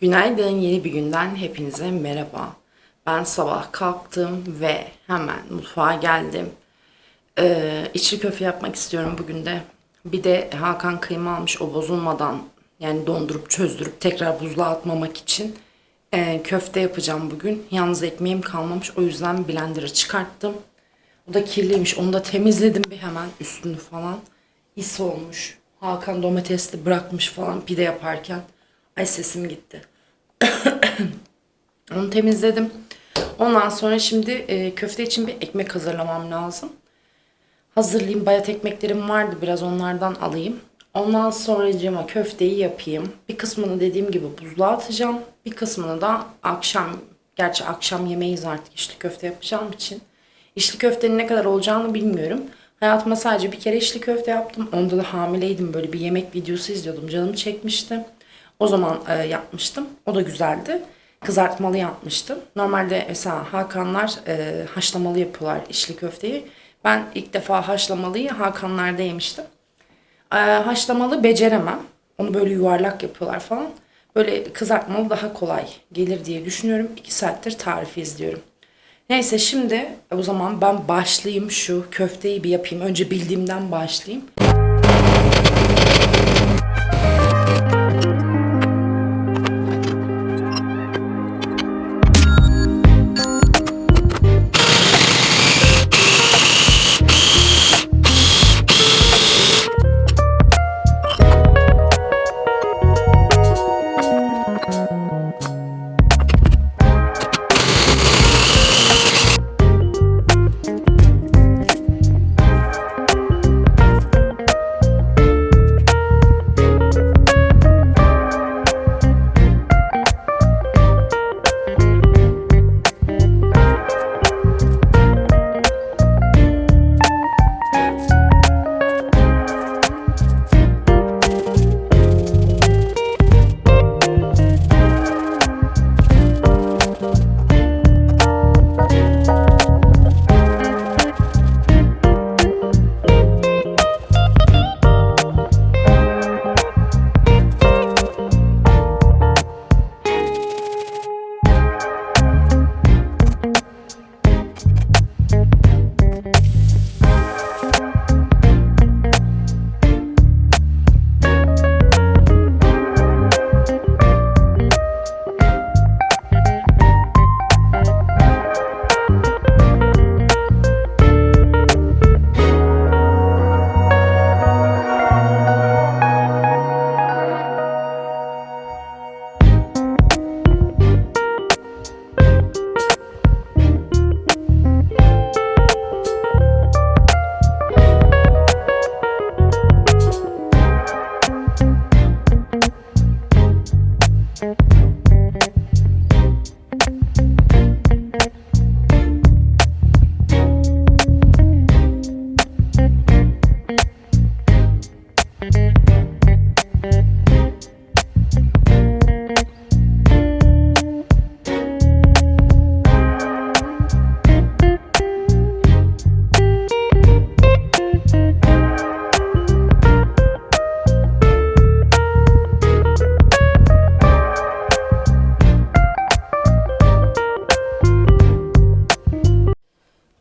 Günaydın, yeni bir günden hepinize merhaba. Ben sabah kalktım ve hemen mutfağa geldim. Ee, içli köfte yapmak istiyorum bugün de. Bir de Hakan kıyma almış o bozulmadan yani dondurup çözdürüp tekrar buzluğa atmamak için ee, köfte yapacağım bugün. Yalnız ekmeğim kalmamış o yüzden blender'a çıkarttım. O da kirliymiş onu da temizledim bir hemen üstünü falan. İs olmuş. Hakan domatesli bırakmış falan pide yaparken. Ay sesim gitti. Onu temizledim. Ondan sonra şimdi e, köfte için bir ekmek hazırlamam lazım. Hazırlayayım. Bayat ekmeklerim vardı. Biraz onlardan alayım. Ondan sonra köfteyi yapayım. Bir kısmını dediğim gibi buzluğa atacağım. Bir kısmını da akşam, gerçi akşam yemeyiz artık içli köfte yapacağım için. İçli köftenin ne kadar olacağını bilmiyorum. Hayatımda sadece bir kere içli köfte yaptım. Onda da hamileydim. Böyle bir yemek videosu izliyordum. Canımı çekmişti. O zaman e, yapmıştım. O da güzeldi. Kızartmalı yapmıştım. Normalde mesela Hakanlar e, haşlamalı yapıyorlar içli köfteyi. Ben ilk defa haşlamalıyı Hakanlar'da yemiştim. E, haşlamalı beceremem. Onu böyle yuvarlak yapıyorlar falan. Böyle kızartmalı daha kolay gelir diye düşünüyorum. 2 saattir tarifi izliyorum. Neyse şimdi o zaman ben başlayayım şu köfteyi bir yapayım. Önce bildiğimden başlayayım.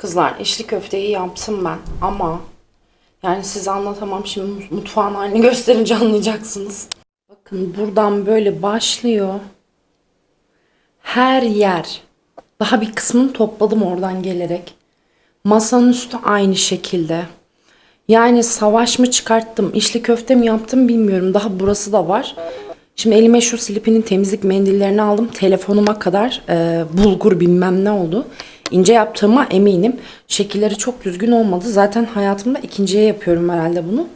Kızlar içli köfteyi yaptım ben ama yani size anlatamam şimdi mutfağın halini gösterince anlayacaksınız. Bakın buradan böyle başlıyor. Her yer. Daha bir kısmını topladım oradan gelerek. Masanın üstü aynı şekilde. Yani savaş mı çıkarttım, içli köfte mi yaptım bilmiyorum. Daha burası da var. Şimdi elime şu Slippy'nin temizlik mendillerini aldım. Telefonuma kadar e, bulgur bilmem ne oldu. İnce yaptığıma eminim. Şekilleri çok düzgün olmadı. Zaten hayatımda ikinciye yapıyorum herhalde bunu.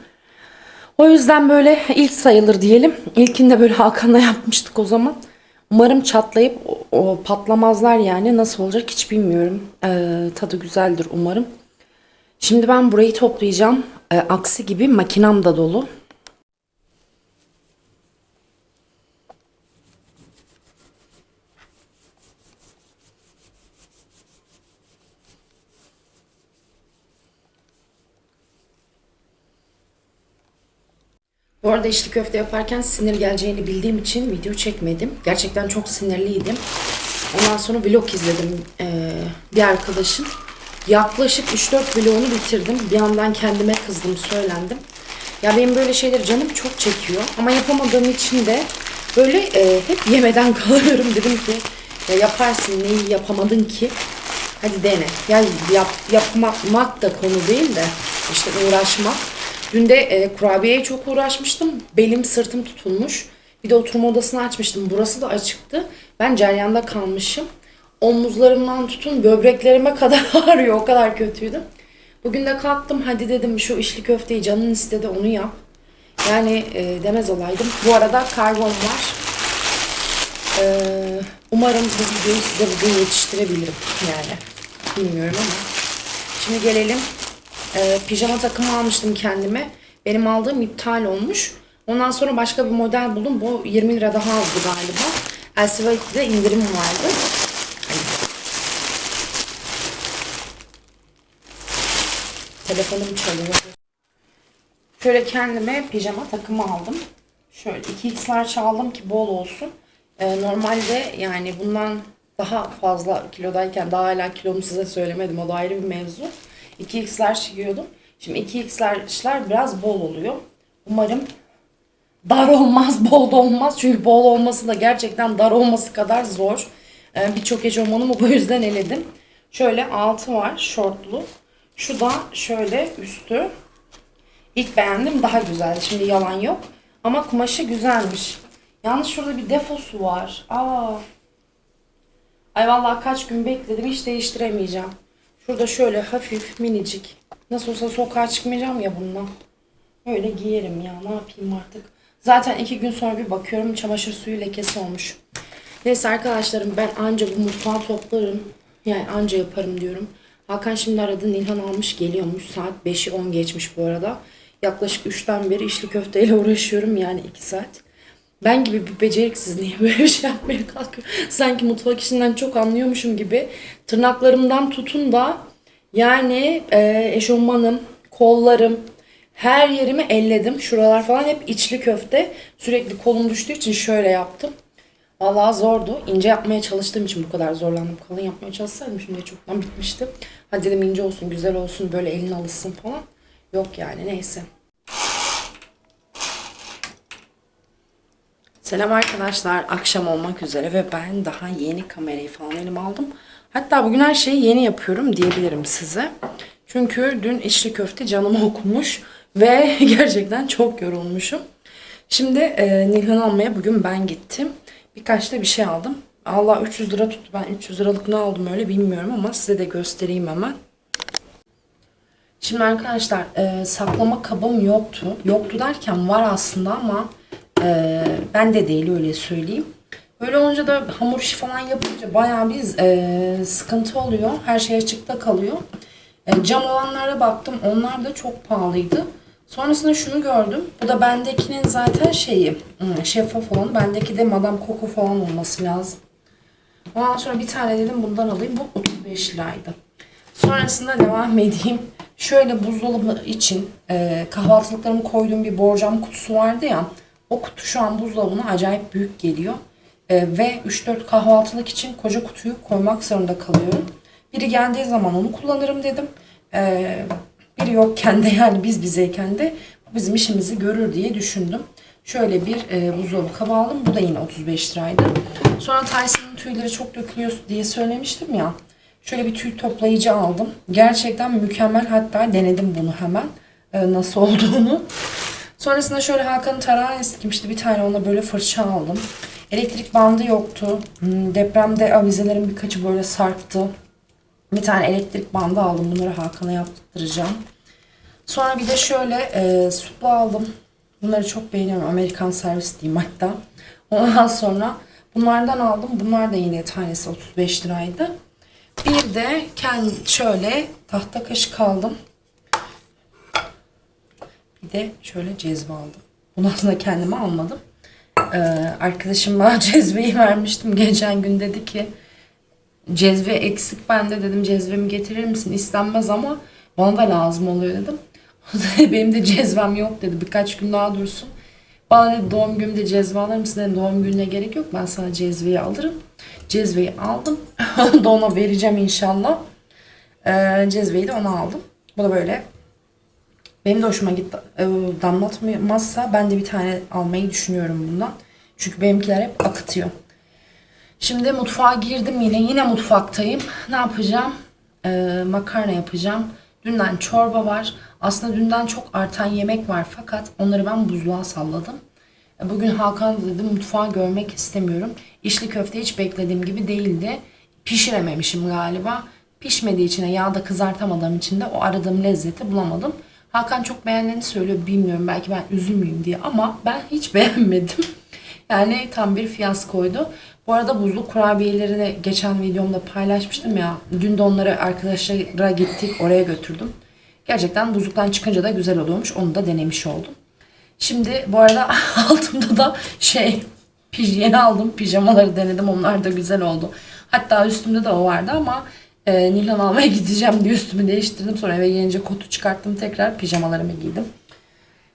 O yüzden böyle ilk sayılır diyelim. İlkinde böyle Hakan'la yapmıştık o zaman. Umarım çatlayıp o, o patlamazlar yani. Nasıl olacak hiç bilmiyorum. Ee, tadı güzeldir umarım. Şimdi ben burayı toplayacağım. Ee, aksi gibi makinam da dolu. Bu arada içli köfte yaparken sinir geleceğini bildiğim için video çekmedim. Gerçekten çok sinirliydim. Ondan sonra vlog izledim ee, bir arkadaşın. Yaklaşık 3-4 vlogunu bitirdim. Bir yandan kendime kızdım, söylendim. Ya benim böyle şeyleri canım çok çekiyor. Ama yapamadığım için de böyle e, hep yemeden kalıyorum. Dedim ki ya yaparsın neyi yapamadın ki? Hadi dene. Yani yap, yapmak da konu değil de işte uğraşmak. Dün de e, kurabiyeye çok uğraşmıştım. Belim sırtım tutulmuş. Bir de oturma odasını açmıştım. Burası da açıktı. Ben ceryanda kalmışım. Omuzlarımdan tutun böbreklerime kadar ağrıyor. O kadar kötüydüm. Bugün de kalktım. Hadi dedim şu içli köfteyi canın istedi onu yap. Yani e, demez olaydım. Bu arada kargom var. Ee, umarım bu videoyu size bugün yetiştirebilirim yani. Bilmiyorum ama. Şimdi gelelim. Ee, pijama takımı almıştım kendime. Benim aldığım iptal olmuş. Ondan sonra başka bir model buldum. Bu 20 lira daha azdı galiba. Elsivak'te indirim vardı. Telefonum çalıyor. Şöyle kendime pijama takımı aldım. Şöyle 2x'ler aldım ki bol olsun. Ee, normalde yani bundan daha fazla kilodayken daha hala kilomu size söylemedim. O da ayrı bir mevzu. 2x'ler giyiyordum. Şimdi 2x'ler biraz bol oluyor. Umarım dar olmaz, bol da olmaz. Çünkü bol olması da gerçekten dar olması kadar zor. Ee, Birçok eşofmanımı bu yüzden eledim. Şöyle altı var şortlu. Şu da şöyle üstü. İlk beğendim daha güzel. Şimdi yalan yok. Ama kumaşı güzelmiş. Yalnız şurada bir defosu var. Aa. Ay vallahi kaç gün bekledim hiç değiştiremeyeceğim. Şurada şöyle hafif minicik. Nasıl olsa sokağa çıkmayacağım ya bununla. Öyle giyerim ya ne yapayım artık. Zaten iki gün sonra bir bakıyorum çamaşır suyu lekesi olmuş. Neyse arkadaşlarım ben anca bu mutfağı toplarım. Yani anca yaparım diyorum. Hakan şimdi aradı Nilhan almış geliyormuş. Saat 5'i 10 geçmiş bu arada. Yaklaşık 3'ten beri içli köfteyle uğraşıyorum yani 2 saat. Ben gibi bir beceriksiz niye böyle bir şey yapmaya kalkıyor? Sanki mutfak işinden çok anlıyormuşum gibi. Tırnaklarımdan tutun da yani e, eşofmanım, kollarım, her yerimi elledim. Şuralar falan hep içli köfte. Sürekli kolum düştüğü için şöyle yaptım. Vallahi zordu. İnce yapmaya çalıştığım için bu kadar zorlandım. Kalın yapmaya çalışsaydım şimdi çoktan bitmişti. Hadi dedim ince olsun, güzel olsun, böyle elin alışsın falan. Yok yani neyse. Selam arkadaşlar. Akşam olmak üzere ve ben daha yeni kamerayı falan elime aldım. Hatta bugün her şeyi yeni yapıyorum diyebilirim size. Çünkü dün içli köfte canımı okumuş ve gerçekten çok yorulmuşum. Şimdi e, Nilhan almaya bugün ben gittim. Birkaç da bir şey aldım. Allah 300 lira tuttu. Ben 300 liralık ne aldım öyle bilmiyorum ama size de göstereyim hemen. Şimdi arkadaşlar e, saklama kabım yoktu. Yoktu derken var aslında ama e, ben de değil öyle söyleyeyim. Böyle olunca da hamur işi falan yapınca bayağı bir e, sıkıntı oluyor. Her şey açıkta kalıyor. E, cam olanlara baktım. Onlar da çok pahalıydı. Sonrasında şunu gördüm. Bu da bendekinin zaten şeyi hmm, şeffaf olan. Bendeki de Madame Coco falan olması lazım. Ondan sonra bir tane dedim bundan alayım. Bu 35 liraydı. Sonrasında devam edeyim. Şöyle buzdolabı için e, kahvaltılıklarımı koyduğum bir borcam kutusu vardı ya. O kutu şu an buzdolabına acayip büyük geliyor. E, ve 3-4 kahvaltılık için koca kutuyu koymak zorunda kalıyorum. Biri geldiği zaman onu kullanırım dedim. E, biri yokken de yani biz bizeyken de bizim işimizi görür diye düşündüm. Şöyle bir e, buzdolabı kabı aldım. Bu da yine 35 liraydı. Sonra Tyson'ın tüyleri çok dökülüyor diye söylemiştim ya. Şöyle bir tüy toplayıcı aldım. Gerçekten mükemmel. Hatta denedim bunu hemen. e, nasıl olduğunu. Sonrasında şöyle Hakan'ın tarağı eskimişti. Bir tane ona böyle fırça aldım. Elektrik bandı yoktu. Hmm, Depremde avizelerin birkaçı böyle sarktı. Bir tane elektrik bandı aldım. Bunları Hakan'a yaptıracağım. Sonra bir de şöyle e, supla aldım. Bunları çok beğeniyorum. Amerikan servis diyeyim hatta. Ondan sonra bunlardan aldım. Bunlar da yine tanesi 35 liraydı. Bir de kendi şöyle tahta kaşık aldım. Bir de şöyle cezve aldım. Bunu aslında kendime almadım. Ee, arkadaşım cezveyi vermiştim. Geçen gün dedi ki cezve eksik bende dedim cezvemi getirir misin? İstenmez ama bana da lazım oluyor dedim. Benim de cezvem yok dedi. Birkaç gün daha dursun. Bana dedi doğum günümde cezve alır mısın? Dedim doğum gününe gerek yok. Ben sana cezveyi alırım. Cezveyi aldım. Da ona vereceğim inşallah. Ee, cezveyi de ona aldım. Bu da böyle. Benim de hoşuma gitti. Ee, damlatmazsa ben de bir tane almayı düşünüyorum bundan. Çünkü benimkiler hep akıtıyor. Şimdi mutfağa girdim yine. Yine mutfaktayım. Ne yapacağım? Ee, makarna yapacağım. Dünden çorba var. Aslında dünden çok artan yemek var fakat onları ben buzluğa salladım. E, Bugün Hakan dedim mutfağı görmek istemiyorum. İçli köfte hiç beklediğim gibi değildi. Pişirememişim galiba. Pişmediği için yağda kızartamadığım için de o aradığım lezzeti bulamadım. Hakan çok beğendiğini söylüyor. Bilmiyorum belki ben üzülmeyeyim diye ama ben hiç beğenmedim. Yani tam bir fiyaskoydu. Bu arada buzluk kurabiyelerini geçen videomda paylaşmıştım ya. Dün de onları arkadaşlara gittik oraya götürdüm. Gerçekten buzluktan çıkınca da güzel oluyormuş. Onu da denemiş oldum. Şimdi bu arada altımda da şey yeni aldım pijamaları denedim. Onlar da güzel oldu. Hatta üstümde de o vardı ama e, Nilhan almaya gideceğim diye üstümü değiştirdim. Sonra eve gelince kotu çıkarttım tekrar pijamalarımı giydim.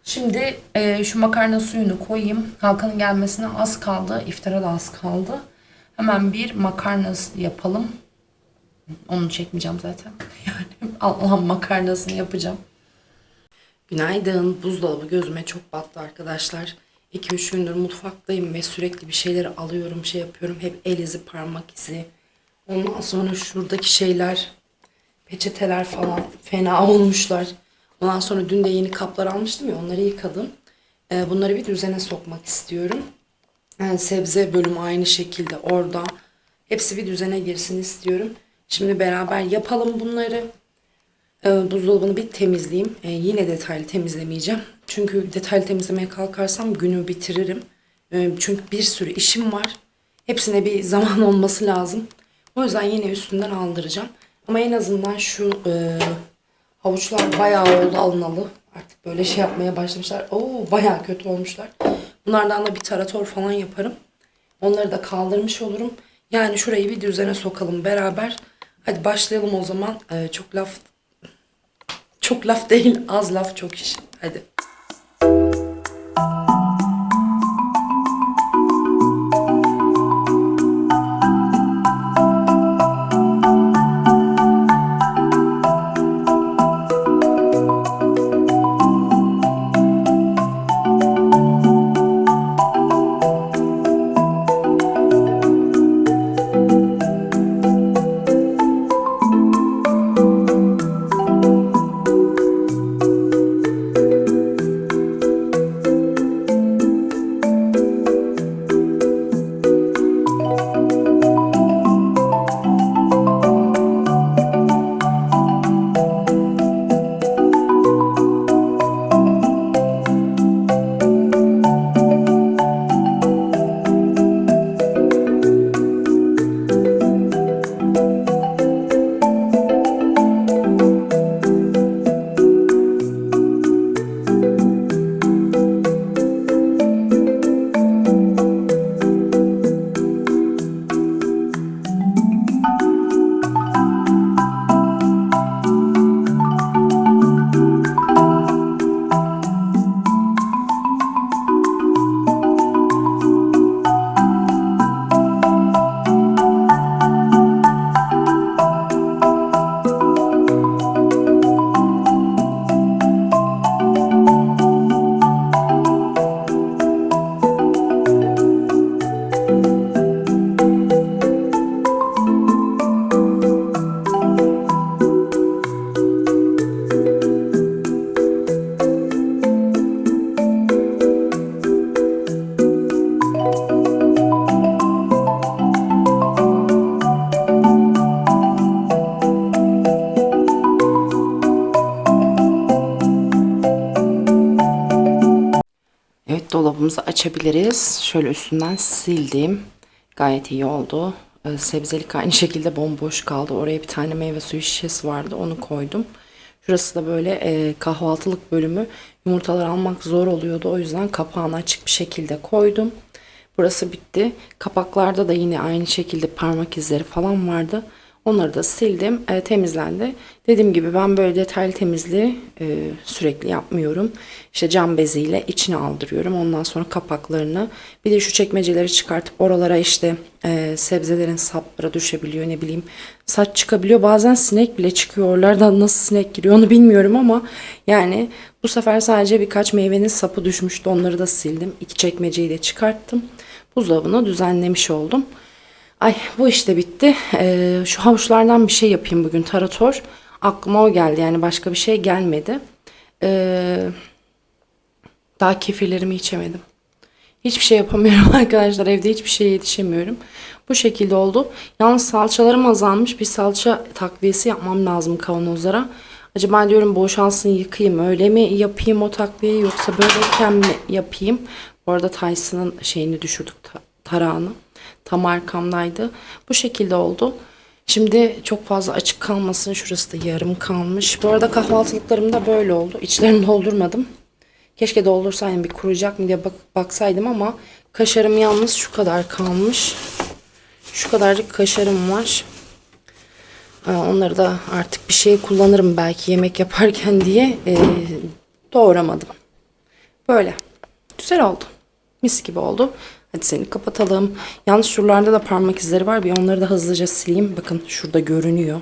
Şimdi e, şu makarna suyunu koyayım. Hakan'ın gelmesine az kaldı. İftara da az kaldı. Hemen bir makarna yapalım. Onu çekmeyeceğim zaten. Yani Allah'ın makarnasını yapacağım. Günaydın. Buzdolabı gözüme çok battı arkadaşlar. 2-3 gündür mutfaktayım ve sürekli bir şeyleri alıyorum, şey yapıyorum. Hep el izi, parmak izi. Ondan sonra şuradaki şeyler, peçeteler falan fena olmuşlar. Ondan sonra dün de yeni kaplar almıştım ya onları yıkadım. Ee, bunları bir düzene sokmak istiyorum. Yani sebze bölümü aynı şekilde orada. Hepsi bir düzene girsin istiyorum. Şimdi beraber yapalım bunları. Ee, buzdolabını bir temizleyeyim. Ee, yine detaylı temizlemeyeceğim. Çünkü detaylı temizlemeye kalkarsam günü bitiririm. Ee, çünkü bir sürü işim var. Hepsine bir zaman olması lazım. O yüzden yine üstünden aldıracağım. Ama en azından şu e, havuçlar bayağı oldu alınalı. Artık böyle şey yapmaya başlamışlar. Oo bayağı kötü olmuşlar. Bunlardan da bir tarator falan yaparım. Onları da kaldırmış olurum. Yani şurayı bir düzene sokalım beraber. Hadi başlayalım o zaman. Ee, çok laf çok laf değil, az laf çok iş. Hadi. Açabiliriz. Şöyle üstünden sildim. Gayet iyi oldu. Ee, sebzelik aynı şekilde bomboş kaldı. Oraya bir tane meyve suyu şişesi vardı. Onu koydum. Şurası da böyle e, kahvaltılık bölümü. Yumurtalar almak zor oluyordu. O yüzden kapağını açık bir şekilde koydum. Burası bitti. Kapaklarda da yine aynı şekilde parmak izleri falan vardı. Onları da sildim. e, temizlendi. Dediğim gibi ben böyle detaylı temizliği e, sürekli yapmıyorum. İşte cam beziyle içine aldırıyorum. Ondan sonra kapaklarını. Bir de şu çekmeceleri çıkartıp oralara işte e, sebzelerin sapları düşebiliyor. Ne bileyim saç çıkabiliyor. Bazen sinek bile çıkıyor. Oralardan nasıl sinek giriyor onu bilmiyorum ama yani bu sefer sadece birkaç meyvenin sapı düşmüştü. Onları da sildim. İki çekmeceyi de çıkarttım. Buzdolabını düzenlemiş oldum. Ay bu işte bitti. Ee, şu havuçlardan bir şey yapayım bugün tarator. Aklıma o geldi yani başka bir şey gelmedi. Ee, daha kefirlerimi içemedim. Hiçbir şey yapamıyorum arkadaşlar. Evde hiçbir şeye yetişemiyorum. Bu şekilde oldu. Yalnız salçalarım azalmış. Bir salça takviyesi yapmam lazım kavanozlara. Acaba diyorum boşalsın yıkayayım öyle mi yapayım o takviyeyi yoksa böyleyken mi yapayım? Bu arada Tyson'ın şeyini düşürdük ta- tarağını. Tam arkamdaydı. Bu şekilde oldu. Şimdi çok fazla açık kalmasın. Şurası da yarım kalmış. Bu arada kahvaltılıklarım da böyle oldu. İçlerini doldurmadım. Keşke doldursaydım bir kuruyacak mı diye bak baksaydım ama kaşarım yalnız şu kadar kalmış. Şu kadarcık kaşarım var. Aa, Onları da artık bir şey kullanırım belki yemek yaparken diye ee, doğramadım. Böyle. Güzel oldu. Mis gibi oldu. Hadi seni kapatalım. Yalnız şuralarda da parmak izleri var. Bir onları da hızlıca sileyim. Bakın şurada görünüyor.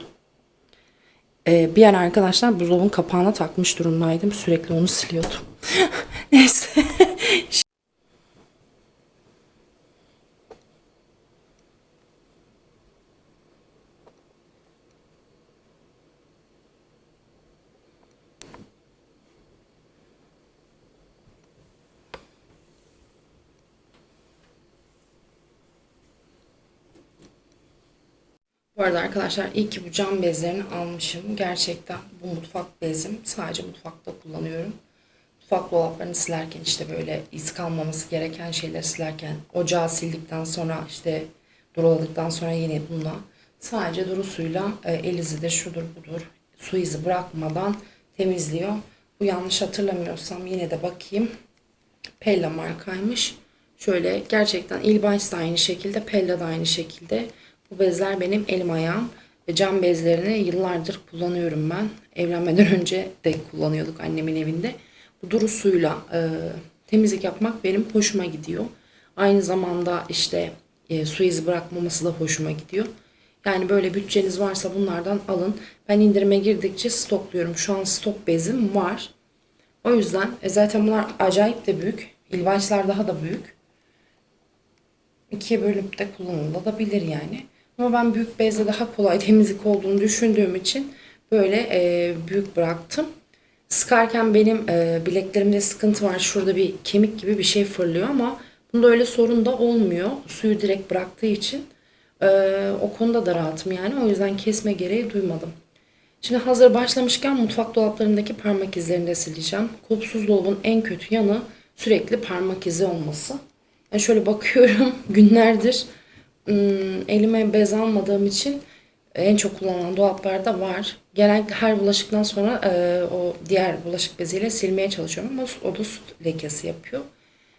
Ee, bir ara arkadaşlar buzdolabının kapağına takmış durumdaydım. Sürekli onu siliyordum. Neyse. Bu arada arkadaşlar iyi ki bu cam bezlerini almışım. Gerçekten bu mutfak bezim. Sadece mutfakta kullanıyorum. Mutfak dolaplarını silerken işte böyle iz kalmaması gereken şeyleri silerken ocağı sildikten sonra işte duruladıktan sonra yine bununla sadece duru suyla e, el izidir şudur budur su izi bırakmadan temizliyor. Bu yanlış hatırlamıyorsam yine de bakayım. Pella markaymış. Şöyle gerçekten İlbaş da aynı şekilde, Pella da aynı şekilde. Bu bezler benim elim ayağım. Cam bezlerini yıllardır kullanıyorum ben. Evlenmeden önce de kullanıyorduk annemin evinde. Bu duru suyla e, temizlik yapmak benim hoşuma gidiyor. Aynı zamanda işte e, su izi bırakmaması da hoşuma gidiyor. Yani böyle bütçeniz varsa bunlardan alın. Ben indirime girdikçe stokluyorum. Şu an stok bezim var. O yüzden e, zaten bunlar acayip de büyük. İlvaçlar daha da büyük. İkiye bölüp de kullanılabilir yani. Ama ben büyük bezle daha kolay temizlik olduğunu düşündüğüm için böyle e, büyük bıraktım. Sıkarken benim e, bileklerimde sıkıntı var. Şurada bir kemik gibi bir şey fırlıyor ama bunda öyle sorun da olmuyor. Suyu direkt bıraktığı için e, o konuda da rahatım yani. O yüzden kesme gereği duymadım. Şimdi hazır başlamışken mutfak dolaplarındaki parmak izlerini de sileceğim. Kulpsuz dolabın en kötü yanı sürekli parmak izi olması. Yani şöyle bakıyorum günlerdir elime bez almadığım için en çok kullanılan dolaplarda var. Genellikle her bulaşıktan sonra e, o diğer bulaşık beziyle silmeye çalışıyorum ama o da süt lekesi yapıyor.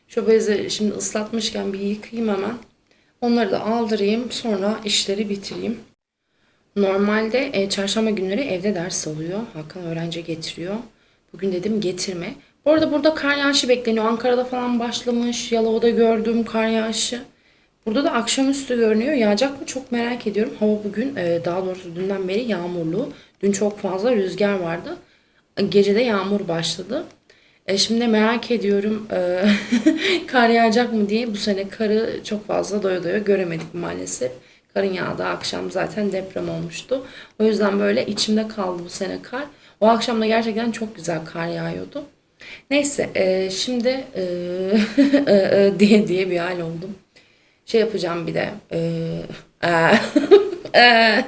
Şu bezi şimdi ıslatmışken bir yıkayayım hemen. Onları da aldırayım sonra işleri bitireyim. Normalde e, çarşamba günleri evde ders oluyor. Hakan öğrenci getiriyor. Bugün dedim getirme. Bu arada burada kar yağışı bekleniyor. Ankara'da falan başlamış. Yalova'da gördüğüm kar yağışı. Burada da akşamüstü görünüyor. Yağacak mı çok merak ediyorum. Hava bugün e, daha doğrusu dünden beri yağmurlu. Dün çok fazla rüzgar vardı. Gecede yağmur başladı. E, şimdi merak ediyorum e, kar yağacak mı diye. Bu sene karı çok fazla doya doya göremedik maalesef. Karın yağdı akşam zaten deprem olmuştu. O yüzden böyle içimde kaldı bu sene kar. O akşam da gerçekten çok güzel kar yağıyordu. Neyse e, şimdi e, e, diye diye bir hal oldum. Şey yapacağım bir de. E, e,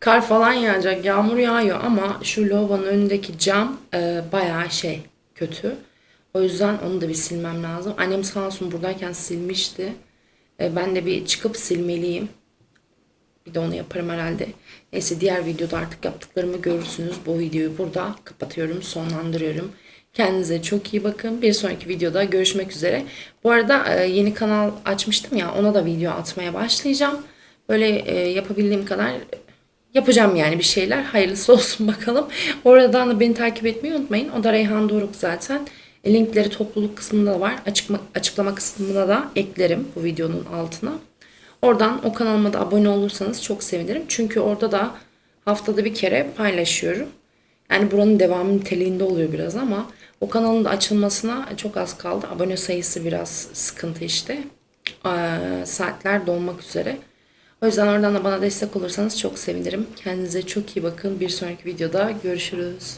kar falan yağacak. Yağmur yağıyor ama şu lavabonun önündeki cam e, bayağı şey kötü. O yüzden onu da bir silmem lazım. Annem sağ olsun buradayken silmişti. E, ben de bir çıkıp silmeliyim. Bir de onu yaparım herhalde. Neyse diğer videoda artık yaptıklarımı görürsünüz. Bu videoyu burada kapatıyorum, sonlandırıyorum. Kendinize çok iyi bakın. Bir sonraki videoda görüşmek üzere. Bu arada e, yeni kanal açmıştım ya ona da video atmaya başlayacağım. Böyle e, yapabildiğim kadar Yapacağım yani bir şeyler. Hayırlısı olsun bakalım. Oradan da beni takip etmeyi unutmayın. O da Reyhan Doruk zaten. E, Linkleri topluluk kısmında da var. Açıkma, açıklama kısmına da eklerim bu videonun altına. Oradan o kanalıma da abone olursanız çok sevinirim. Çünkü orada da haftada bir kere paylaşıyorum. Yani buranın devamı niteliğinde oluyor biraz ama o kanalın da açılmasına çok az kaldı. Abone sayısı biraz sıkıntı işte. Ee, saatler dolmak üzere. O yüzden oradan da bana destek olursanız çok sevinirim. Kendinize çok iyi bakın. Bir sonraki videoda görüşürüz.